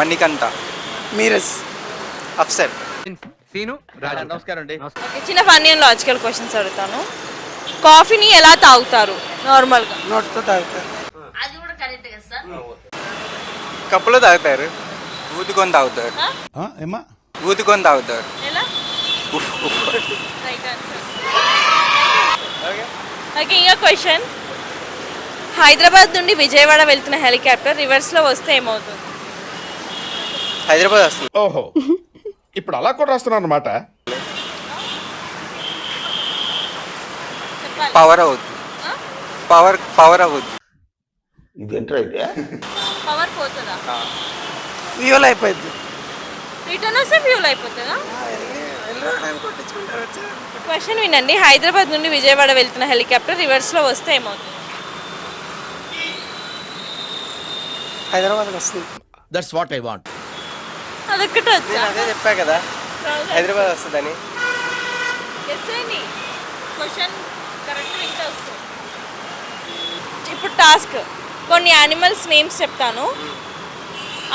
మణికంఠ. మీరస్. అఫ్సర్ సీను నమస్కారం అండి. ఓకే, చిన్న ఫన్నీ అండ్ లాజికల్ క్వశ్చన్స్ అడుగుతాను. కాఫీని ఎలా తాగుతారు? నార్మల్గా. నోట్తో తాగుతారు. కప్పులో తాగుతారు. ఊదుకొని తాగుతారు. ఏమా ఊదుకొని తాగుతారు. ఎలా? ఓకే ఇంకా క్వశ్చన్ హైదరాబాద్ నుండి విజయవాడ వెళ్తున్న హెలికాప్టర్ రివర్స్లో వస్తే ఏమవుతుంది? హైదరాబాద్ వస్తుంది. ఓహో. ఇప్పుడు అలా కూడా రాస్తున్నారు అనమాట పవర్ అవుద్ది? పవర్ పవర్ అవుద్ది. పవర్ పోతుందా? ఫ్యూల్ అయిపోయింది. రిటర్న్ వస్తే ఫ్యూల్ అయిపోతుందా? వెళ్ళడానికి కొట్టించుకుంటారు వచ్చి క్వశ్చన్ వినండి. హైదరాబాద్ నుండి విజయవాడ వెళ్తున్న హెలికాప్టర్ రివర్స్లో వస్తే ఏమవుతుంది? హైదరాబాద్కి వస్తుంది. దట్స్ వాట్ ఐ వాంట్ అదొక్కటి వచ్చా? నేను అదే చెప్పా కదా హైదరాబాద్ వస్తుందని. క్వశ్చన్ కరెక్ట్ ఇప్పుడు టాస్క్. కొన్ని యానిమల్స్ నేమ్స్ చెప్తాను.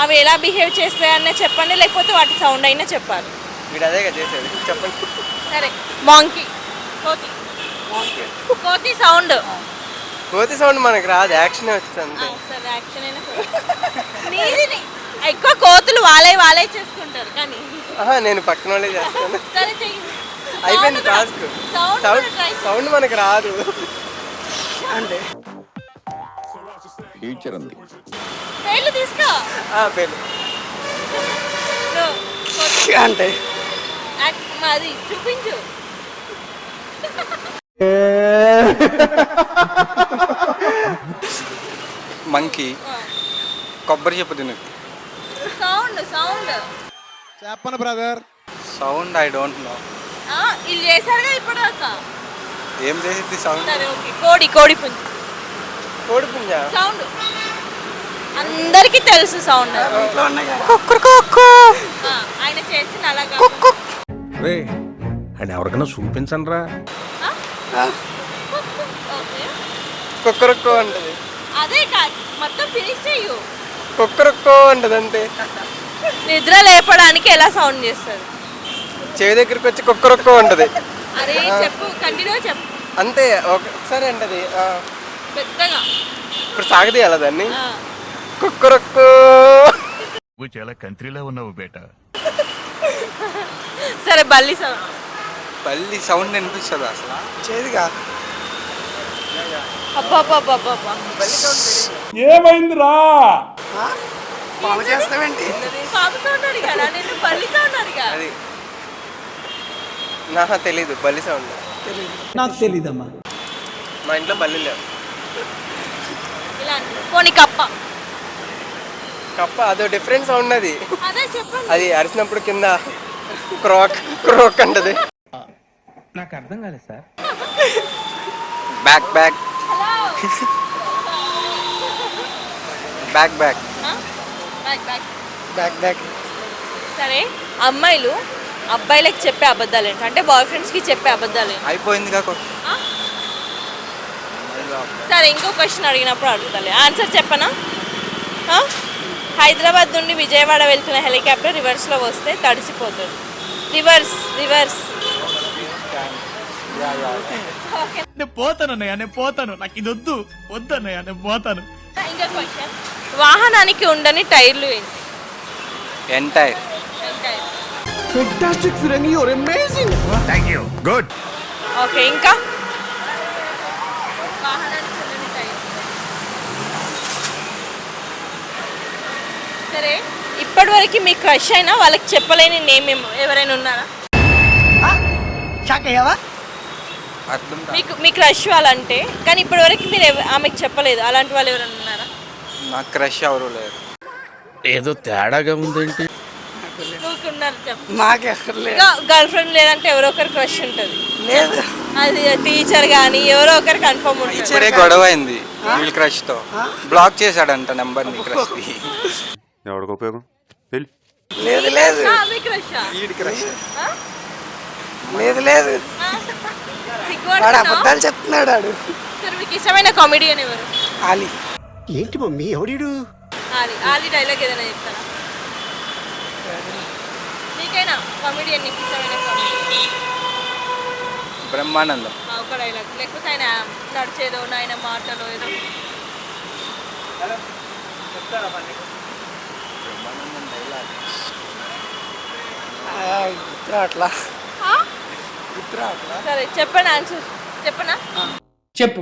అవి ఎలా బిహేవ్ చేస్తాయన్న చెప్పండి లేకపోతే వాటి సౌండ్ అయినా చెప్పాలి. వీడు అదే కదా చేసేది. చెప్పండి. సరే. మాంకీ కోతి. కోతి సౌండ్. కోతి సౌండ్ మనకు రాదు యాక్షన్ వచ్చింది సరే యాక్షన్ అయినా ఎక్కువ కోతులు వాళ్ళే వాళ్ళే చేసుకుంటారు కానీ. ఆహా, నేను పక్కన వాళ్ళే చేస్తాను. సరే చెయ్యి. అయిపోయింది టాస్క్ సౌండ్ సౌండ్ సౌండ్ మనకు రాదు. అంటే. ఫ్యూచర్ ఉంది పేర్లు తీసుకో. ఆ. అంటే. మాది చూపించు. మంకీ కొబ్బరి చెప్పు తిను. సౌండ్ సౌండ్ చెప్పను brother. Sound I don't know. వీళ్ళు చేశారుగా ఇప్పటిదాకా ఏం చేసింది సౌండ్? సరే ఓకే. కోడి కోడి పుంజు. కోడి పుంజా? సౌండ్. అందరికీ తెలుసు సౌండ్. ఇంట్లో ఉన్నాయి కదా. ఆయన చేసిన అలాగా రే అండ్ ఎవరికైనా చూపించండి రా ఓకే. కుక్కరొక్కో అంటది. అదే కాదు మొత్తం ఫినిష్ చెయ్యు. కుక్కరొక్కో అంటది అంతే. నిద్ర లేపడానికి ఎలా సౌండ్ చేస్తారు చెవి దగ్గరికి వచ్చి కుక్కరొక్కో అంటది అరే చెప్పు కంటిన్యూ చెప్పు. అంతే ఒక- ఒకసారి అంటది పెద్దగా. ఇప్పుడు సాగదీయాల దాన్ని. కుక్కరొక్కో నువ్వు చాలా కంట్రీలో ఉన్నావు బేటా. సరే బల్లి సౌండ్. మళ్ళీ సౌండ్ వినిపిస్తుంది అసలు? చేదుగా. అబ్బా అబ్బా అబ్బా అబ్బా అబ్బా. పాము చేస్తావేంటి? అది నాకు తెలీదు బల్లి సౌండ్. నాకు తెలీదమ్మా. మా ఇంట్లో బల్లి లేవు. పోనీ కప్ప. కప్ప అదో డిఫరెంట్ సౌండ్ అది. అదే అరిచినప్పుడు కింద క్రోక్ క్రోక్ అంటది. నాకు అర్థం కాలేదు sir. Back back. Hello. Back back. Back back back back సరే అమ్మాయిలు అబ్బాయిలకు చెప్పే అబద్ధాలు ఏంటి? అంటే బాయ్ ఫ్రెండ్స్కి చెప్పే అబద్ధాలు ఏంటి? అయిపోయింది? సరే ఇంకో క్వశ్చన్ అడిగినప్పుడు అడుగుతాలే. ఆన్సర్ చెప్పనా? ఆ? హైదరాబాద్ నుండి విజయవాడ వెళ్తున్న హెలికాప్టర్ రివర్స్లో వస్తే తడిసిపోతుంది. రివర్స్ రివర్స్ ఓకే నేను పోతాను అన్నయ్య నేను పోతాను. నాకు ఇది వద్దు. వద్దు అన్నయ్య నేను పోతాను. ఇంకా క్వశ్చన్ వాహనానికి ఉండని టైర్లు ఏంటి? ఎంటైర్ ఏం tyre fantastic ఫిరంగి your amazing thank you good okay ఇంకా? వాహనానికి ఉండని టైర్ సరే ఇప్పటివరకు మీ క్రష్ అయినా వాళ్ళకి చెప్పలేని నేమ్ ఏమో ఎవరైనా ఉన్నారా? షాక్ అయ్యావా? మీకు మీ క్రష్ వాళ్ళంటే కానీ ఇప్పటివరకు మీరు ఎవ- ఆమెకు చెప్పలేదు అలాంటి వాళ్ళు ఎవరైనా ఉన్నారా? నాకు క్రష్ ఎవరు లేరు. ఏదో తేడాగా ఉందేంటి? గర్ల్ ఫ్రెండ్ లేదంటే ఎవరో ఒకరు క్రష్ ఉంటుంది. లేదు. అది టీచర్ కానీ ఎవరో ఒకరు కన్ఫర్మ్ ఉంటుంది. ఇప్పుడే గొడవ అయింది వీళ్ళ క్రష్తో బ్లాక్ చేశాడంట నెంబర్ని క్రష్ ఎవరికి ఉపయోగం? లేదు లేదు. ఆ, మీ క్రష్? వీడి క్రష్. లేదు లేదు. వాడు అబద్ధాలు చెప్తున్నాడు మీకు ఇష్టమైన కామెడియన్ ఎవరు? ఆలి ఏంటి మమ్మీ ఎవడీడు ఆలి ఆలి డైలాగ్ ఏదైనా చెప్తారా? ఎవరికైనా కామెడియన్ నీకు ఇష్టమైన కామెడీ బ్రహ్మానందం. ఒక డైలాగ్ లేకపోతే ఆయన నడిచేదో ఆయన మాటలో ఏదో. అట్లా. సరే చెప్పండి ఆన్సర్ చెప్పనా? చెప్పు.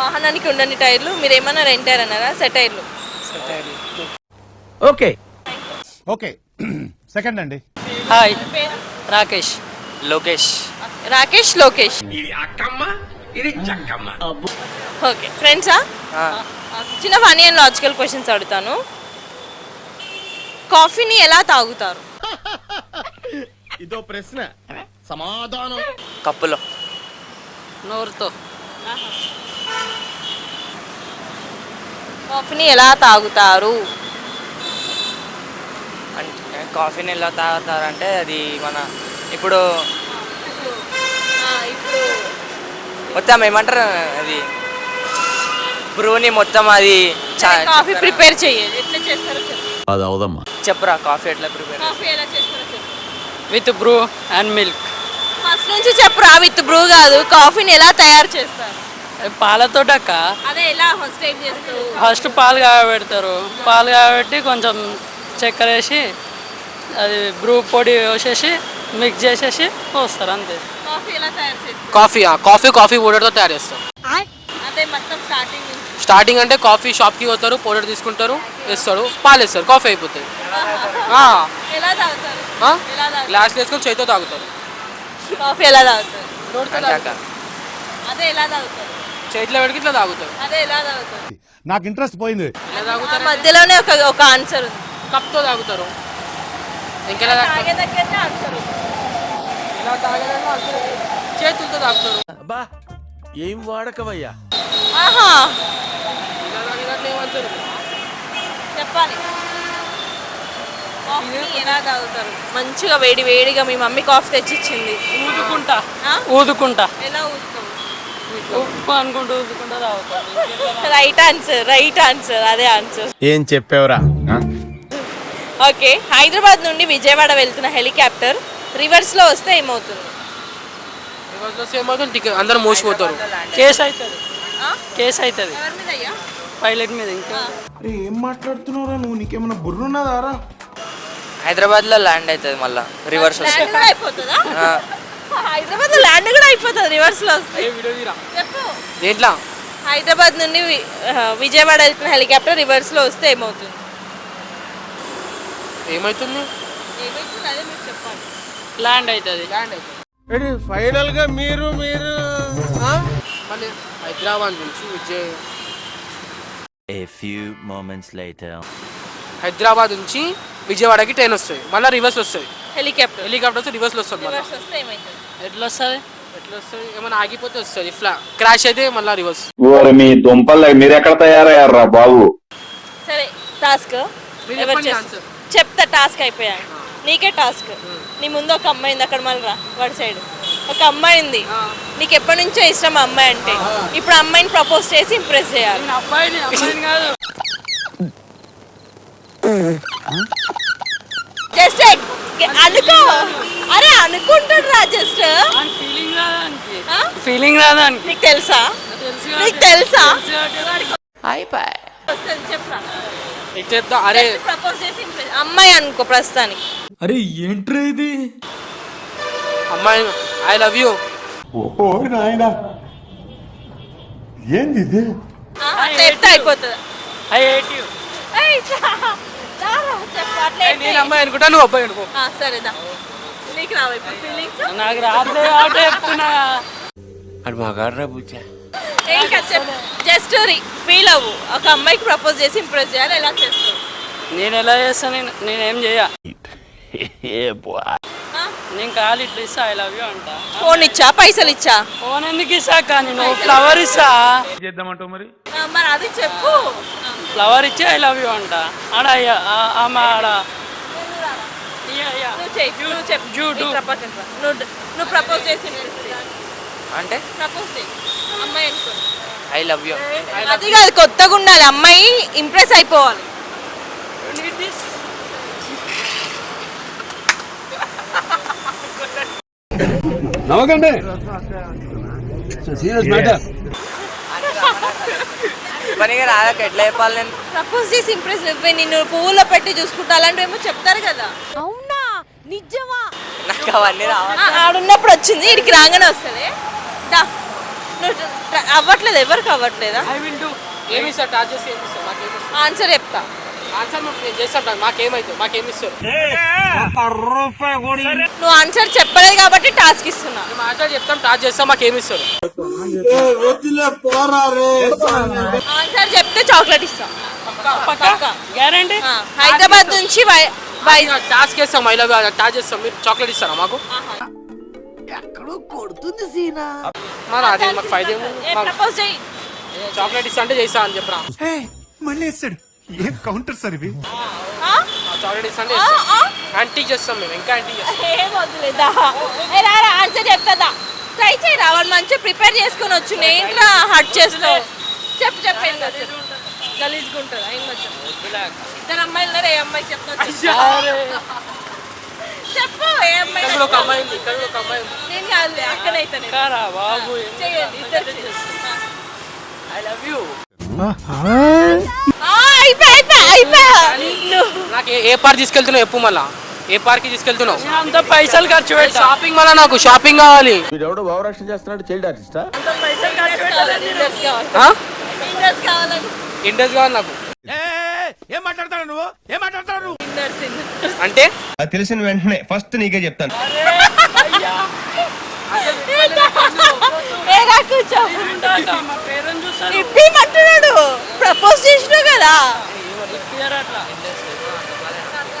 వాహనానికి ఉండని టైర్లు మీరు ఏమన్నా రెంటారు అన్నారా సెట్ టైర్లు. ఓకే. ఓకే. సెకండ్ అండి. హాయ్. రాకేష్. లోకేష్. రాకేష్ లోకేష్. ఓకే. ఫ్రెండ్సా? చిన్న ఫనీ అండ్ లాజికల్ క్వశ్చన్స్ అడుగుతాను. కాఫీని ఎలా తాగుతారు? ఇదో ప్రశ్న. సమాధానం. కప్పులో. నోరుతో. కాఫీని ఎలా తాగుతారు? అంటే కాఫీని ఎలా తాగుతారంటే అది మన ఇప్పుడు ఇప్పుడు మొత్తం ఏమంటారు అది? బ్రూని మొత్తం అది చా- కాఫీ చెప్పరా? ప్రిపేర్ చెయ్యాలి ఎట్లా చేస్తారో చెప్పు. అది అవదమ్మా. చెప్పరా కాఫీ ఎట్లా ప్రిపేర్ కాఫీ ఎలా చేస్తారో చెప్పు. With Bru and milk. First నుంచి చెప్పురా విత్ బ్రూ కాదు. కాఫీని ఎలా తయారు చేస్తారు? పాలతోటక్క? అదే ఎలా ఫస్ట్ ఏం చేస్తారు ఫస్ట్ పాలు కాబెడతారు పాలు కాబెట్టి కొంచెం చక్కెర వేసి అది బ్రూ పొడి వేసేసి మిక్స్ చేసేసి పోస్తారు అంతే. కాఫీ ఎలా తయారు చేస్తారు? కాఫీ కాఫీ కాఫీ పౌడర్తో తయారు చేస్తాం అదే మొత్తం స్టార్టింగ్ అంటే కాఫీ షాప్కి పోతారు పౌడర్ తీసుకుంటారు వేస్తాడు పాలు వేస్తారు కాఫీ అయిపోతుంది ఆ, ఎలా తాగుతారు? ఆ? ఎలా తాగుతారు? గ్లాస్ వేసుకొని చేతితో తాగుతారు? కాఫీ ఎలా తాగుతారు? అదే ఎలా తాగుతారు? చేతిలో పెడికి ఇట్లా తాగుతారు. అదే ఎలా తాగుతారు? నాకు ఇంట్రెస్ట్ పోయింది. ఎలా ఆ తాగుతారు మధ్యలోనే ఒక ఒక ఆన్సర్ ఉంది. కప్తో తాగుతారు. ఇంకెలా తాగుతారు? ఆన్సర్ ఉంది. ఎలా తాగేదన్నా అసలు చేతులతో తాగుతారు. అబ్బా ఏం వాడకవయ్యా? ఆహా. ఇలా తాగేదాంట్లో ఏమంటారు చెప్పాలి. ఎలా తాగుతారు? మంచిగా వేడి వేడిగా మీ మమ్మీ కాఫీ తెచ్చిచ్చింది. ఊదుకుంటా. ఆ? ఊదుకుంటా. ఎలా ఊదుతావు? ఉప్పు అనుకుంటూ ఊదుకుంటా తాగుతాను రైట్ ఆన్సర్ రైట్ ఆన్సర్ అదే ఆన్సర్ ఏం చెప్పావురా? ఓకే హైదరాబాద్ నుండి విజయవాడ వెళ్తున్న హెలికాప్టర్ రివర్స్లో వస్తే ఏమవుతుంది? టికెట్ అందరూ మోసిపోతారు. కేసు అవుతుంది ఆ? కేసు అవుతుంది ఎవరి మీద అయ్యా పైలట్ మీద ఇంకా. ఏం మాట్లాడుతున్నావురా నువ్వు? నీకేమైనా బుర్రున్నదారా? హైదరాబాద్లో ల్యాండ్ అవుతుంది మళ్ళీ. రివర్స్ ల్యాండ్ కూడా అయిపోతుందా హైదరాబాద్లో ల్యాండ్ కూడా అయిపోతుంది రివర్స్లో వస్తే చెప్పు. దేంట్లో? హైదరాబాద్ నుండి వి- ఆ, విజయవాడ వెళ్తున్న హెలికాప్టర్ రివర్స్లో వస్తే ఏమవుతుంది? ఏమవుతుంది ఏమవుతుంది? అదే మీరు చెప్పాలి. ల్యాండ్ అవుతుంది ల్యాండ్ అవుతుంది ఫైనల్గా మీరు మీరు మళ్ళీ హైదరాబాద్ నుంచి Vijay. A few moments later. Hyderabad నుంచి విజయవాడకి ట్రైన్ వస్తుంది. మళ్ళీ రివర్స్ వస్తుంది. హెలికాప్టర్. హెలికాప్టర్ వస్తే రివర్స్లో వస్తుంది మళ్ళీ. రివర్స్ వస్తే ఏమవుతుంది? ఎట్లా వస్తుంది? ఎట్లా వస్తుంది ఏమైనా ఆగిపోతే వస్తుంది. ఇట్లా క్రాష్ అయితే మళ్ళీ రివర్స్ ఓరి మీ దుంపలు మీరెక్కడ తయారయ్యారా బాబు? సరే టాస్క్ మీరు ఎవరు చెప్పండి చేస్తారు చెప్తా టాస్క్ అయిపోయాక నీకే టాస్క్ నీ ముందు ఒక అమ్మాయి ఉంది అక్కడ మళ్ళీ రా వాడి సైడ్ ఒక అమ్మాయి ఉంది. నీకు ఎప్పటి నుంచో ఇష్టం ఆ అమ్మాయి అంటే. ఇప్పుడు ఆ అమ్మాయిని ప్రపోజ్ చేసి ఇంప్రెస్ చేయాలి. అబ్బాయిని కాదు. జస్ట్ అనుకో. అరే అనుకుంటాడు రా జస్ట్. ఫీలింగ్ రాదానికి నీకు తెలుసా? తెలుసు నీకు తెలుసా? అయిపోయి నీకు చెప్తా. అరే. ప్రపోజ్ చేసి impress- అమ్మాయి అనుకో ప్రస్తుతానికి. అరే ఏంట్రా ఇది? అమ్మాయి ఐ లవ్ యూ ఓ నాయనా. ఏంది ఇది? చెప్తే అయిపోతుంది. ఐ హేట్ యూ నేను. అమ్మాయి అనుకుంటా నువ్వు అబ్బాయి అనుకో. ఆ, సరేదా. నీకు రావు ఇప్పుడు ఫీలింగ్స్ నాకు రాత్రి కాబట్టి చెప్తున్నా. అది మగాడ్రా బుజ్జా. జస్ట్ ఫీల్ అవ్వు. ఒక అమ్మాయికి ప్రపోజ్ చేసి ఇంప్రెస్ చేయాలి ఎలా చేస్తావు? నేను ఎలా చేస్తాను నేను నేనేం చేయ? నేను కాలు ఇట్లా ఇస్తా ఐ లవ్ యూ అంట. ఫోన్ ఇచ్చా? పైసలు ఇచ్చా? ఫోన్ ఎందుకు ఇస్తా కానీ నువ్వు ఫ్లవర్ ఇస్తా. ఆ, మరి అది చెప్పు. ఫ్లవర్ ఇచ్చి ఐ లవ్ యూ అంట. ఆడ ఆమె ఆడ. నువ్వు ప్రపోజ్ చేసి. అంటే? ప్రపోజ్ చేయి. అమ్మాయి అనుకో. ఐ లవ్ యూ అది కాదు కొత్తగా ఉండాలి. అమ్మాయి ఇంప్రెస్ అయిపోవాలి. నవ్వకండి. Serious matter. పనిగా రాదక్క ఎట్లా చెప్పాలి నేను? ప్రపోజ్ చేసి ఇంప్రెస్ నువ్వే నిన్ను పువ్వులో పెట్టి చూసుకుంటా అలాంటివి ఏమో చెప్తారు కదా. అవునా? నిజమా? నాకు అవన్నీ రావాలి ఆడున్నప్పుడు వచ్చింది ఇడికి రాగానే వస్తుంది. దా నువ్వు అవ్వట్లేదు ఎవరికి అవ్వట్లేదా? ఐ విల్ డూ ఏమి ఇస్తారు టార్చ్ చేసి ఏమి ఇస్తారు ఆన్సర్ చెప్తా. ఆన్సర్ నేను చేస్తాను మాకేమైతే మాకేమి ఇస్తారు? నువ్వు ఆన్సర్ చెప్పలేదు కాబట్టి టాస్క్ ఇస్తున్నా. మేము ఆన్సర్ చెప్తాం టార్చ్ చేస్తాం మాకేమి ఇస్తారు? ఆన్సర్ చెప్తే చాక్లెట్ ఇస్తాం. పక్కా. గ్యారంటీ? ఆ, హైదరాబాద్ నుంచి టాస్క్ చేస్తాం లవ్ టార్చ్ చేస్తాం. మీరు చాక్లెట్ ఇస్తారా మాకు? ఎక్కడో కొడుతుంది సీనా. మరి అదే మాకు ఫైదా ఏ ప్రపోజ్ చేయి చాక్లెట్ ఇస్తా అంటే చేస్తా అని చెప్పరా. మళ్ళీ వేస్తాడు ఏం కౌంటర్ సార్ ఇవి? యాంటీ చేస్తాం మేము ఇంకా యాంటీ చేస్తాం. ఏం వద్దులేదా? ఏ రారా ఆన్సర్ చెప్తాదా? ట్రై చేయి రావాలి మంచిగా ప్రిపేర్ చేసుకొని వచ్చు ఏంట్రా హట్ చేస్తావు? చెప్పు చెప్పు ఏం కాదు చెప్పు. గలీజ్గా ఉంటుందా ఏం కాదు చెప్పు. ఇద్దరు అమ్మాయిలు ఉన్నారు ఏ అమ్మాయి చెప్పు. చెప్పు ఏ అమ్మాయి ఇక్కడ కూడా ఒక అమ్మాయి ఉంది ఇక్కడ కూడా ఒక అమ్మాయి ఉంది. నేను కాదు అక్కడైతే కారా బాబు చేయండి ఇద్దరు ఐ లవ్ యూ. అయిపోయి? నాకు ఏ- ఏ పార్క్ తీసుకెళ్తున్నావు చెప్పు మళ్ళా. ఏ పార్క్ తీసుకెళ్తున్నావు? అంత పైసలు ఖర్చు పెట్టా. షాపింగ్ మళ్ళా నాకు? షాపింగ్ కావాలి. వీడెవడో భావరక్షణ చేస్తున్నాడు చైల్డ్ ఆర్టిస్టా కావాలి ఆ? ఇంట్రెస్ట్ కావాలని ఇంట్రెస్ట్ కావాలి నాకు. ఏం మాట్లాడతాడు నువ్వు? ఏం మాట్లాడతాడు నువ్వు? అంటే? అది తెలిసిన వెంటనే ఫస్ట్ నీకే చెప్తాను. ఏరా కూర్చో. ప్రపోజ్ చేసినావు కదా.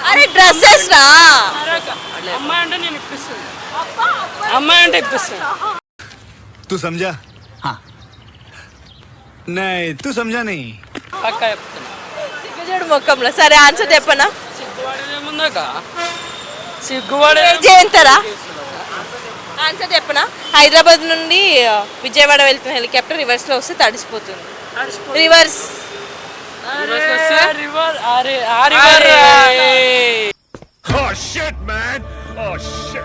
అరే డ్రెస్సెస్ రా అమ్మాయి అంటే నేను ఇప్పిస్తాను అమ్మాయి అంటే ఇప్పిస్తాను तू समझा हाँ नहीं तू समझा नहीं పక్క చెప్తాను సిగ్గుజోడు ముఖంలో సరే ఆన్సర్ చెప్పనా సిగ్గుపడేది ఏముందాక సిగ్గుపడే జయంతరా ఆన్సర్ చెప్పనా హైదరాబాద్ నుండి ఆ, విజయవాడ వెళ్తున్న హెలికాప్టర్ రివర్స్ లో వస్తే తడిసిపోతుంది reverse Oh shit, man! Oh shit!